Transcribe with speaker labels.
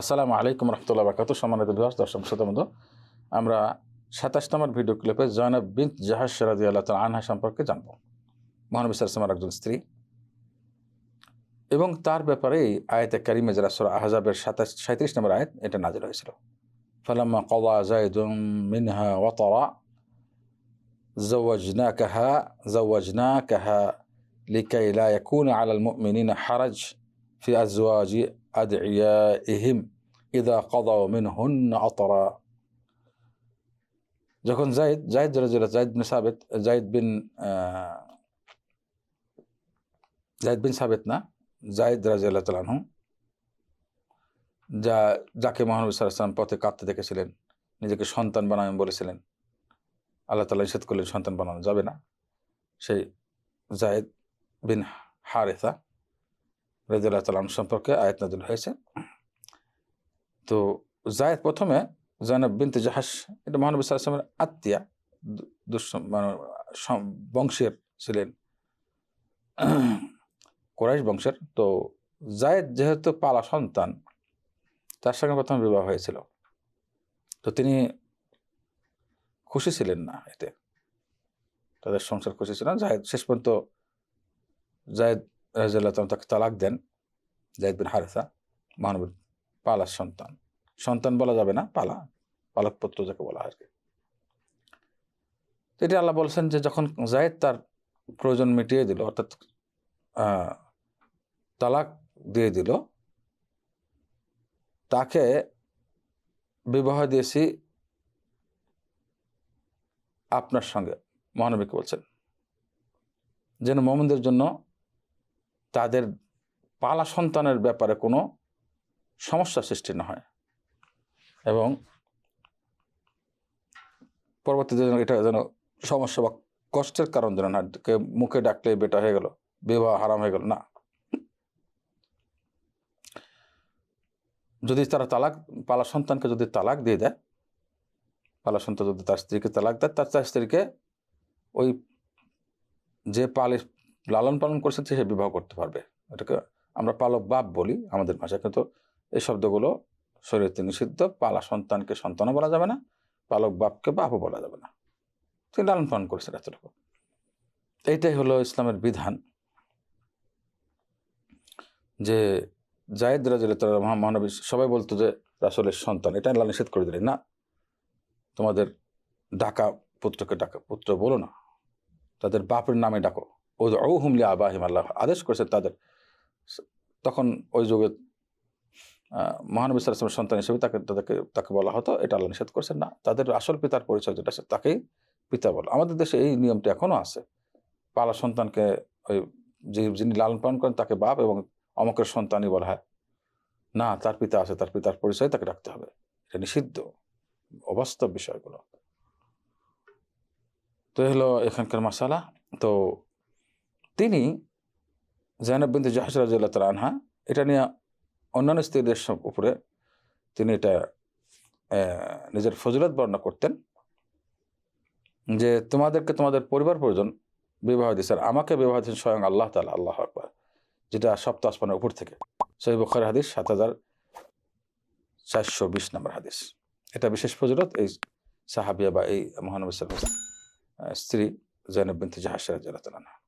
Speaker 1: আসসালামু আলাইকুম রহমতুল্লাহ বাকাত সম্মানিত বিহাস দর্শক শ্রোতা বন্ধু আমরা সাতাশ নম্বর ভিডিও ক্লিপে জয়নব বিন জাহাজ সিরাজি আল্লাহ তালা আনহা সম্পর্কে জানব মহানবী সালামের একজন স্ত্রী এবং তার ব্যাপারে আয়তে কারিমে যারা সুরা আহজাবের সাতাশ সাঁত্রিশ নম্বর আয়াত এটা নাজিল হয়েছিল ফালাম্মা কদা জায়দুম মিনহা ওয়াতরা زوجناكها زوجناكها لكي لا يكون على المؤمنين حرج في أزواج أدعيائهم إذا قضوا منهن أطرا যখন জাইদ জাইদ রাজুল জাইদ বিন সাবেত জাইদ বিন আহ, জাইদ বিন সাবেত না জাইদ রাজিয়াল্লাহ তালানহু যা যাকে মহানবী সাল্লাম পথে কাঁদতে দেখেছিলেন নিজেকে সন্তান বানাবেন বলেছিলেন আল্লাহ তালা নিষেধ করলেন সন্তান বানানো যাবে না সেই জায়েদ বিন হারেসা রাজিয়াল্লাহ তালাম সম্পর্কে আয়াত নাজুল হয়েছে। তো জায়েদ প্রথমে জয়নব বিনতে জাহাস এটা মহানবী সাল্লামের আত্মীয়া মানে বংশের ছিলেন। কোরাইশ বংশের। তো জায়েদ যেহেতু পালা সন্তান, তার সঙ্গে প্রথম বিবাহ হয়েছিল। তো তিনি খুশি ছিলেন না এতে। তাদের সংসার খুশি ছিল না। জায়েদ শেষ পর্যন্ত জায়েদ রাজিয়াল্লাহ তাআলা তাকে তালাক দেন জায়েদ বিন হারেসা মহানবীর পালার সন্তান। সন্তান বলা যাবে না, পালা। পালক পুত্র যাকে বলা হয় এটা আল্লাহ বলছেন যে যখন জায়েদ তার প্রয়োজন মিটিয়ে দিল, অর্থাৎ তালাক দিয়ে দিল, তাকে বিবাহ দিয়েছি আপনার সঙ্গে মহানবীকে বলছেন। যেন মোহাম্মদের জন্য তাদের পালা সন্তানের ব্যাপারে কোনো সমস্যা সৃষ্টি না হয়। এবং পরবর্তীতে যেন এটা যেন সমস্যা বা কষ্টের কারণ যেন না মুখে ডাকলে বেটা হয়ে গেল, বিবাহ হারাম হয়ে গেল, না। যদি তারা তালাক, পালা সন্তানকে যদি তালাক দিয়ে দেয়, পালা সন্তান যদি তার স্ত্রীকে তালাক দেয় তার তার স্ত্রীকে ওই যে পালে লালন পালন করছে, সে বিবাহ করতে পারবে। এটাকে আমরা পালক বাপ বলি। আমাদের ভাষায় কিন্তু এই শব্দগুলো শরীরতে নিষিদ্ধ। পালা সন্তানকে সন্তানও বলা যাবে না, পালক বাপকে বাপও বলা যাবে না। তিনি লালন পালন করেছেন এতটুকু। এইটাই হলো ইসলামের বিধান। যে জায়েদ রাজিল মহানবী সবাই বলতো যে, রাসলের সন্তান। এটা আল্লাহ নিষেধ করে দিলেন, না, তোমাদের ডাকা পুত্রকে ডাকা, পুত্র বলো না, তাদের বাপের নামে ডাকো। ও ও হুমলি আবাহিম আল্লাহ। আদেশ করেছে তাদের। তখন ওই যুগে মহানবী সালামের সন্তান হিসেবে তাকে, তাদেরকে, তাকে বলা হতো, এটা আল্লাহ নিষেধ করছেন না। তাদের আসল পিতার পরিচয় যেটা, সে তাকেই পিতা বলো। আমাদের দেশে এই নিয়মটা এখনও আছে। পালা সন্তানকে ওই যে, যিনি লালন পালন করেন, তাকে বাপ এবং অমকের সন্তানই বলা হয়। না, তার পিতা আছে, তার পিতার পরিচয় তাকে রাখতে হবে। এটা নিষিদ্ধ। অবাস্তব বিষয়গুলো। তো হলো এখানকার মশালা তো তিনি জাইনাব জাহাজ রাজিয়াল্লাহ তালা আনহা, এটা নিয়ে অন্যান্য স্ত্রীদের উপরে তিনি এটা নিজের ফজিলত বর্ণনা করতেন যে তোমাদেরকে তোমাদের পরিবার প্রয়োজন বিবাহ দিয়েছে, আর আমাকে বিবাহ দিয়েছেন স্বয়ং আল্লাহ তালা আল্লাহ আকবর, যেটা সপ্ত আসমানের উপর থেকে সহি বখার হাদিস সাত হাজার চারশো বিশ নম্বর হাদিস এটা বিশেষ ফজিলত এই সাহাবিয়া বা এই মহানবী স্ত্রী জৈনব বিনতে জাহাজ আনহা।